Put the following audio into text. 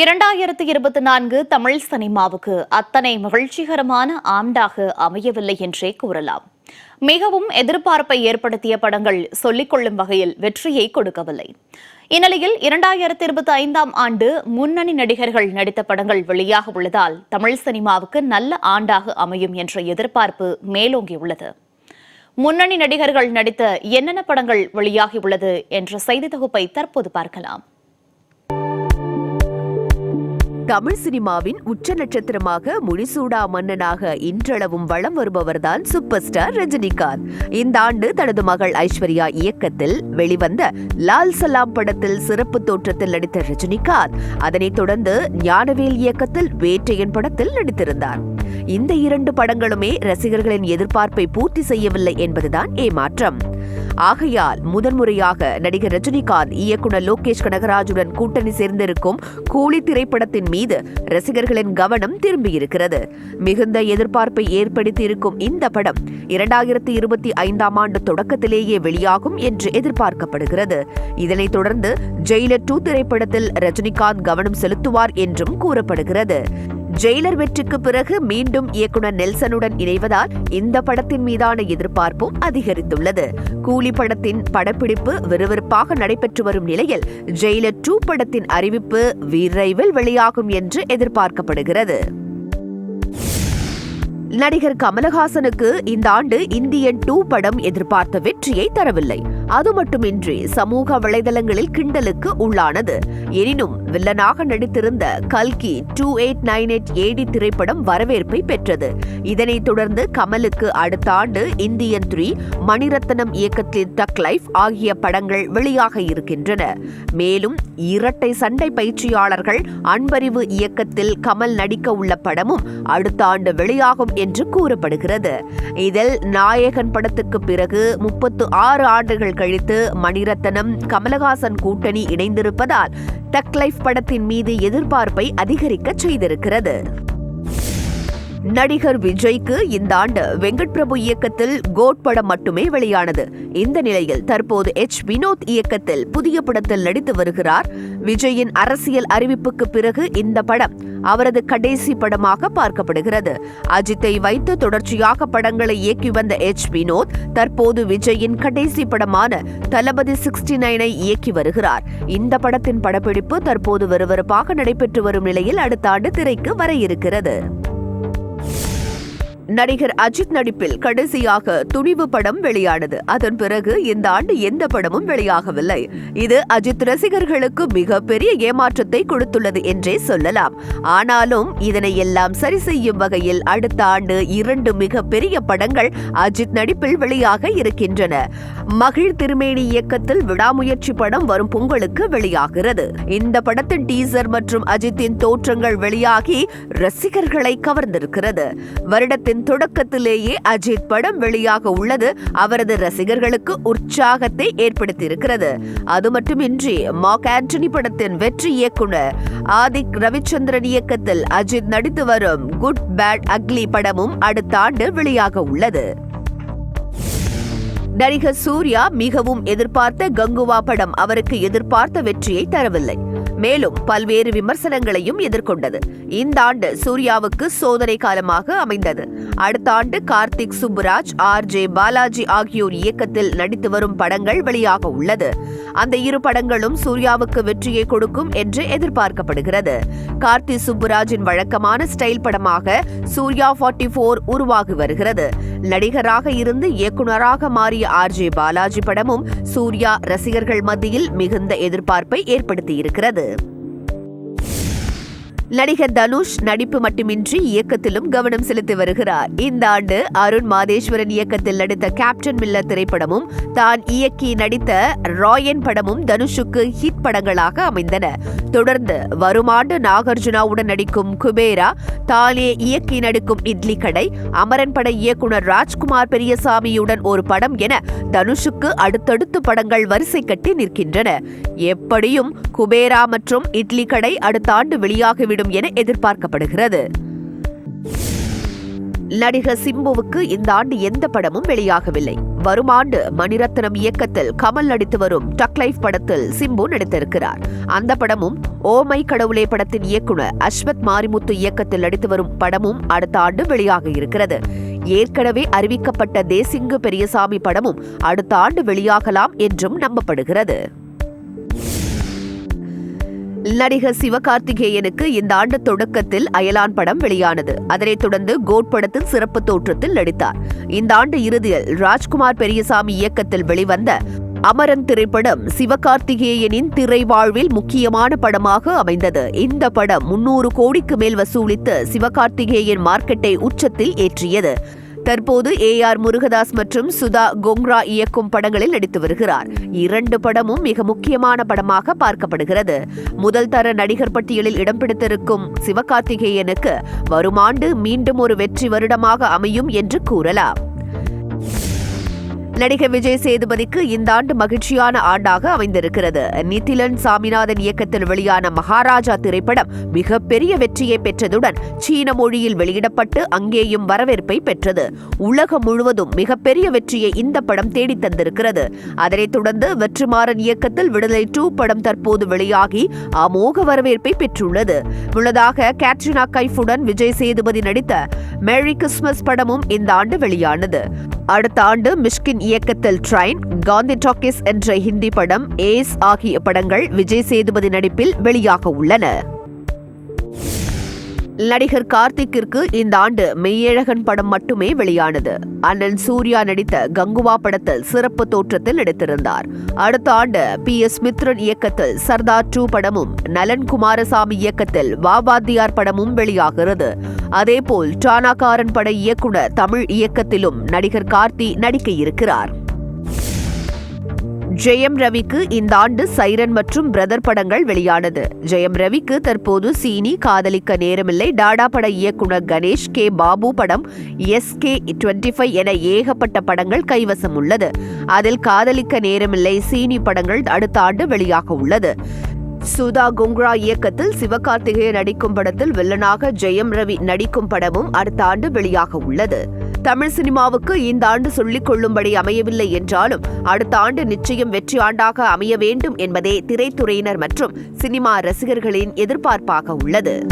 இரண்டாயிரத்தி இருபத்தி நான்கு தமிழ் சினிமாவுக்கு அத்தனை மகிழ்ச்சிகரமான ஆண்டாக அமையவில்லை என்றே கூறலாம். மிகவும் எதிர்பார்ப்பை ஏற்படுத்திய படங்கள் சொல்லிக்கொள்ளும் வகையில் வெற்றியை கொடுக்கவில்லை. இந்நிலையில் இரண்டாயிரத்தி இருபத்தி ஐந்தாம் ஆண்டு முன்னணி நடிகர்கள் நடித்த படங்கள் வெளியாக உள்ளதால் தமிழ் சினிமாவுக்கு நல்ல ஆண்டாக அமையும் என்ற எதிர்பார்ப்பு மேலோங்கியுள்ளது. முன்னணி நடிகர்கள் நடித்த என்னென்ன படங்கள் வெளியாகியுள்ளது என்ற செய்தி தொகுப்பை தற்போது பார்க்கலாம். தமிழ் சினிமாவின் உச்ச நட்சத்திரமாக முடிசூடா மன்னனாக இன்றளவும் வலம் வருபவர்தான் சூப்பர் ஸ்டார் ரஜினிகாந்த். இந்த ஆண்டு தனது மகள் ஐஸ்வர்யா இயக்கத்தில் வெளிவந்த லால் சலாம் படத்தில் சிறப்பு தோற்றத்தில் நடித்த ரஜினிகாந்த் அதனைத் தொடர்ந்து ஞானவேல் இயக்கத்தில் வேட்டையன் படத்தில் நடித்திருந்தார். இந்த இரண்டு படங்களுமே ரசிகர்களின் எதிர்பார்ப்பை பூர்த்தி செய்யவில்லை என்பதுதான் ஏமாற்றம். ஆகையால் முதன்முறையாக நடிகர் ரஜினிகாந்த் இயக்குனர் லோகேஷ் கனகராஜுடன் கூட்டணி சேர்ந்திருக்கும் கூலி திரைப்படத்தின் மீது ரசிகர்களின் கவனம் திரும்பியிருக்கிறது. மிகுந்த எதிர்பார்ப்பை ஏற்படுத்தியிருக்கும் இந்த படம் இரண்டாயிரத்தி இருபத்தி ஐந்தாம் ஆண்டு தொடக்கத்திலேயே வெளியாகும் என்று எதிர்பார்க்கப்படுகிறது. இதனைத் தொடர்ந்து ஜெயிலர் டூ திரைப்படத்தில் ரஜினிகாந்த் கவனம் செலுத்துவார் என்றும் கூறப்படுகிறது. ஜெயிலர் வெற்றிக்கு பிறகு மீண்டும் இயக்குனர் நெல்சனுடன் இணைவதால் இந்த படத்தின் மீதான எதிர்பார்ப்பும் அதிகரித்துள்ளது. கூலி படத்தின் படப்பிடிப்பு விறுவிறுப்பாக நடைபெற்று வரும் நிலையில் ஜெயிலர் டூ படத்தின் அறிவிப்பு விரைவில் வெளியாகும் என்று எதிர்பார்க்கப்படுகிறது. நடிகர் கமலஹாசனுக்கு இந்த ஆண்டு இந்தியன் டூ படம் எதிர்பார்த்த வெற்றியை தரவில்லை. அது மட்டுமின்றி சமூக வலைதளங்களில் கிண்டலுக்கு உள்ளானது. எனினும் வில்லனாக நடித்திருந்த கல்கி two eight nine eight AD திரைப்படம் வரவேற்பை பெற்றது. இதனைத் தொடர்ந்து கமலுக்கு அடுத்த ஆண்டு இந்தியன் த்ரீ மணிரத்னம் இயக்கத்தில் டக் லைஃப் ஆகிய படங்கள் வெளியாக இருக்கின்றன. மேலும் இரட்டை சண்டை பயிற்சியாளர்கள் அன்பறிவு இயக்கத்தில் கமல் நடிக்க உள்ள படமும் அடுத்த ஆண்டு வெளியாகும் என்று கூறப்படுகிறது. இதில் நாயகன் படத்துக்கு பிறகு முப்பத்து ஆறு ஆண்டுகள் கழித்து மணிரத்னம் கமலஹாசன் கூட்டணி இணைந்திருப்பதால் டக் லைஃப் படத்தின் மீது எதிர்பார்ப்பை அதிகரிக்க செய்திருக்கிறது. நடிகர் விஜய்க்கு இந்த ஆண்டு வெங்கட் பிரபு இயக்கத்தில் கோட் படம் மட்டுமே வெளியானது. இந்த நிலையில் தற்போது எச். வினோத் இயக்கத்தில் புதிய படத்தில் நடித்து வருகிறார். விஜயின் அரசியல் அறிவிப்புக்கு பிறகு இந்த படம் அவரது கடைசி படமாக பார்க்கப்படுகிறது. அஜித்தை வைத்து தொடர்ச்சியாக படங்களை இயக்கி வந்த எச். வினோத் தற்போது விஜயின் கடைசி படமான தளபதி சிக்ஸ்டி நைனை இயக்கி வருகிறார். இந்த படத்தின் படப்பிடிப்பு தற்போது விறுவிறுப்பாக நடைபெற்று வரும் நிலையில் அடுத்த ஆண்டு திரைக்கு வர இருக்கிறது. நடிகர் அஜித் நடிப்பில் கடைசியாக துணிவு படம் வெளியானது. அதன் பிறகு இந்த ஆண்டு எந்த படமும் வெளியாகவில்லை. இது அஜித் ரசிகர்களுக்கு மிகப்பெரிய ஏமாற்றத்தை கொடுத்துள்ளது என்றே சொல்லலாம். ஆனாலும் இதனை எல்லாம் சரி செய்யும் வகையில் அடுத்த ஆண்டு இரண்டு மிகப்பெரிய படங்கள் அஜித் நடிப்பில் வெளியாக இருக்கின்றன. மகிழ் திருமேனி இயக்கத்தில் விடாமுயற்சி படம் வரும் பொங்கலுக்கு வெளியாகிறது. இந்த படத்தின் டீசர் மற்றும் அஜித்தின் தோற்றங்கள் வெளியாகி ரசிகர்களை கவர்ந்திருக்கிறது. வருடத்தின் தொடக்கத்திலேயே அஜித் படம் வெளியாக உள்ளது. அவரது ரசிகர்களுக்கு உற்சாகத்தை ஏற்படுத்தியிருக்கிறது. அது மட்டுமின்றி மாக் ஆண்டனி படத்தின் வெற்றி இயக்குனர் ஆதிக் ரவிச்சந்திரன் இயக்கத்தில் அஜித் நடித்து வரும் குட் பேட் அக்லி படமும் அடுத்த ஆண்டு வெளியாக உள்ளது. நடிகர் சூர்யா மிகவும் எதிர்பார்த்த கங்குவா படம் அவருக்கு எதிர்பார்த்த வெற்றியை தரவில்லை. மேலும் பல்வேறு விமர்சனங்களையும் எதிர்கொண்டது. இந்த ஆண்டு சூர்யாவுக்கு சோதனை காலமாக அமைந்தது. அடுத்த ஆண்டு கார்த்திக் சுப்புராஜ் ஆர் ஜே பாலாஜி ஆகியோர் இயக்கத்தில் நடித்து வரும் படங்கள் வெளியாக உள்ளது. அந்த இரு படங்களும் சூர்யாவுக்கு வெற்றியை கொடுக்கும் என்று எதிர்பார்க்கப்படுகிறது. கார்த்தி சுப்புராஜின் வழக்கமான ஸ்டைல் படமாக சூர்யா ஃபார்ட்டி போர் உருவாகி வருகிறது. நடிகராக இருந்து இயக்குனராக மாறிய ஆர் ஜே பாலாஜி படமும் சூர்யா ரசிகர்கள் மத்தியில் மிகுந்த எதிர்பார்ப்பை ஏற்படுத்தியிருக்கிறது. நடிகர் தனுஷ் நடிப்பு மட்டுமின்றி இயக்கத்திலும் கவனம் செலுத்தி வருகிறார். இந்த ஆண்டு அருண் மாதேஸ்வரன் இயக்கத்தில் நடித்த கேப்டன் மில்லர் திரைப்படமும் தான் இயக்கி நடித்த ராயன் படமும் தனுஷுக்கு ஹிட் படங்களாக அமைந்தன. தொடர்ந்து வரும் ஆண்டு நாகார்ஜுனாவுடன் நடிக்கும் குபேரா தானே இயக்கி நடிக்கும் இட்லி கடை அமரன் பட இயக்குனர் ராஜ்குமார் பெரியசாமியுடன் ஒரு படம் என தனுஷுக்கு அடுத்தடுத்து படங்கள் வரிசை கட்டி நிற்கின்றன. எப்படியும் குபேரா மற்றும் இட்லி கடை அடுத்த ஆண்டு வெளியாகிவிடும் வெளியிடும் என எதிர்பார்க்கப்படுகிறது. நடிகர் சிம்புவுக்கு இந்த ஆண்டு எந்த படமும் வெளியாகவில்லை. வரும் ஆண்டு மணிரத்னம் இயக்கத்தில் கமல் நடித்து வரும் டக் லைஃப் படத்தில் சிம்பு நடித்திருக்கிறார். அந்த படமும் ஓமை கடவுளே படத்தின் இயக்குனர் அஸ்வத் மாரிமுத்து இயக்கத்தில் நடித்து வரும் படமும் அடுத்த ஆண்டு வெளியாக இருக்கிறது. ஏற்கனவே அறிவிக்கப்பட்ட தேசிங்கு பெரியசாமி படமும் அடுத்த ஆண்டு வெளியாகலாம் என்றும் நம்பப்படுகிறது. நடிகர் சிவகார்த்திகேயனுக்கு இந்த ஆண்டு தொடக்கத்தில் அயலான் படம் வெளியானது. அதனைத் தொடர்ந்து கோட் படத்தில் சிறப்பு தோற்றத்தில் நடித்தார். இந்த ஆண்டு இறுதியில் ராஜ்குமார் பெரியசாமி இயக்கத்தில் வெளிவந்த அமரன் திரைப்படம் சிவகார்த்திகேயனின் திரை வாழ்வில் முக்கியமான படமாக அமைந்தது. இந்த படம் முன்னூறு கோடிக்கு மேல் வசூலித்து சிவகார்த்திகேயன் மார்க்கெட்டை உச்சத்தில் ஏற்றியது. தற்போது ஏ ஆர் முருகதாஸ் மற்றும் சுதா கோங்ரா இயக்கும் படங்களில் நடித்து வருகிறார். இரண்டு படமும் மிக முக்கியமான படமாக பார்க்கப்படுகிறது. முதல் தர நடிகர் பட்டியலில் இடம் பிடித்திருக்கும் சிவகார்த்திகேயனுக்கு வரும் ஆண்டு மீண்டும் ஒரு வெற்றி வருடமாக அமையும் என்று கூறலாம். நடிகர் விஜய் சேதுபதிக்கு இந்த ஆண்டு மகிழ்ச்சியான ஆண்டாக அமைந்திருக்கிறது. நிதிலன் சாமிநாதன் இயக்கத்தில் வெளியான மகாராஜா திரைப்படம் மிகப்பெரிய வெற்றியை பெற்றதுடன் சீன மொழியில் வெளியிடப்பட்டு அங்கேயும் வரவேற்பை பெற்றது. உலகம் முழுவதும் மிகப்பெரிய வெற்றியை இந்த படம் தேடி தந்திருக்கிறது. அதனைத் தொடர்ந்து வெற்றிமாறன் இயக்கத்தில் விடுதலை டூ படம் தற்போது வெளியாகி அமோக வரவேற்பை பெற்றுள்ளது. முன்னதாக கேட்ரினா கைஃபுடன் விஜய் சேதுபதி நடித்த மேரி கிறிஸ்மஸ் படமும் இந்த ஆண்டு வெளியானது. அடுத்த ஆண்டு மிஷ்கின் இயக்கத்தில் ட்ரைன் காந்தி டாக்கிஸ் என்ற ஹிந்தி படம் ஏஸ் ஆகிய படங்கள் விஜய் சேதுபதி நடிப்பில் வெளியாக உள்ளன நடிகர் கார்த்திக்கிற்கு இந்த ஆண்டு மெய்யழகன் படம் மட்டுமே வெளியானது. அண்ணன் சூர்யா நடித்த கங்குவா படத்தில் சிறப்பு தோற்றத்தில் நடித்திருந்தார். அடுத்த ஆண்டு பி எஸ் மித்ரன் இயக்கத்தில் சர்தார் டூ படமும் நலன் குமாரசாமி இயக்கத்தில் வாவாத்தியார் படமும் வெளியாகிறது. அதேபோல் டானாகாரன் பட இயக்குனர் தமிழ் இயக்கத்திலும் நடிகர் கார்த்தி நடிக்க இருக்கிறார். ஜெயம் ரவிக்கு இந்த ஆண்டு சைரன் மற்றும் பிரதர் படங்கள் வெளியானது. ஜெயம் ரவிக்கு தற்போது சீனி காதலிக்க நேரமில்லை. டாடா பட இயக்குனர் கணேஷ் கே. பாபு படம் எஸ் கே டுவெண்ட்டி ஃபைவ் என ஏகப்பட்ட படங்கள் கைவசம் உள்ளது. அதில் காதலிக்க நேரமில்லை. சீனி படங்கள் அடுத்த ஆண்டு வெளியாக உள்ளது. சுதா குங்க்ரா இயக்கத்தில் சிவகார்த்திகேயன் நடிக்கும் படத்தில் வில்லனாக ஜெயம் ரவி நடிக்கும் படமும் அடுத்த ஆண்டு வெளியாக உள்ளது. தமிழ் சினிமாவுக்கு இந்த ஆண்டு சொல்லிக் கொள்ளும்படி அமையவில்லை என்றாலும் அடுத்த ஆண்டு நிச்சயம் வெற்றி ஆண்டாக அமைய வேண்டும் என்பதே திரைத்துறையினர் மற்றும் சினிமா ரசிகர்களின் எதிர்பார்ப்பாக உள்ளது.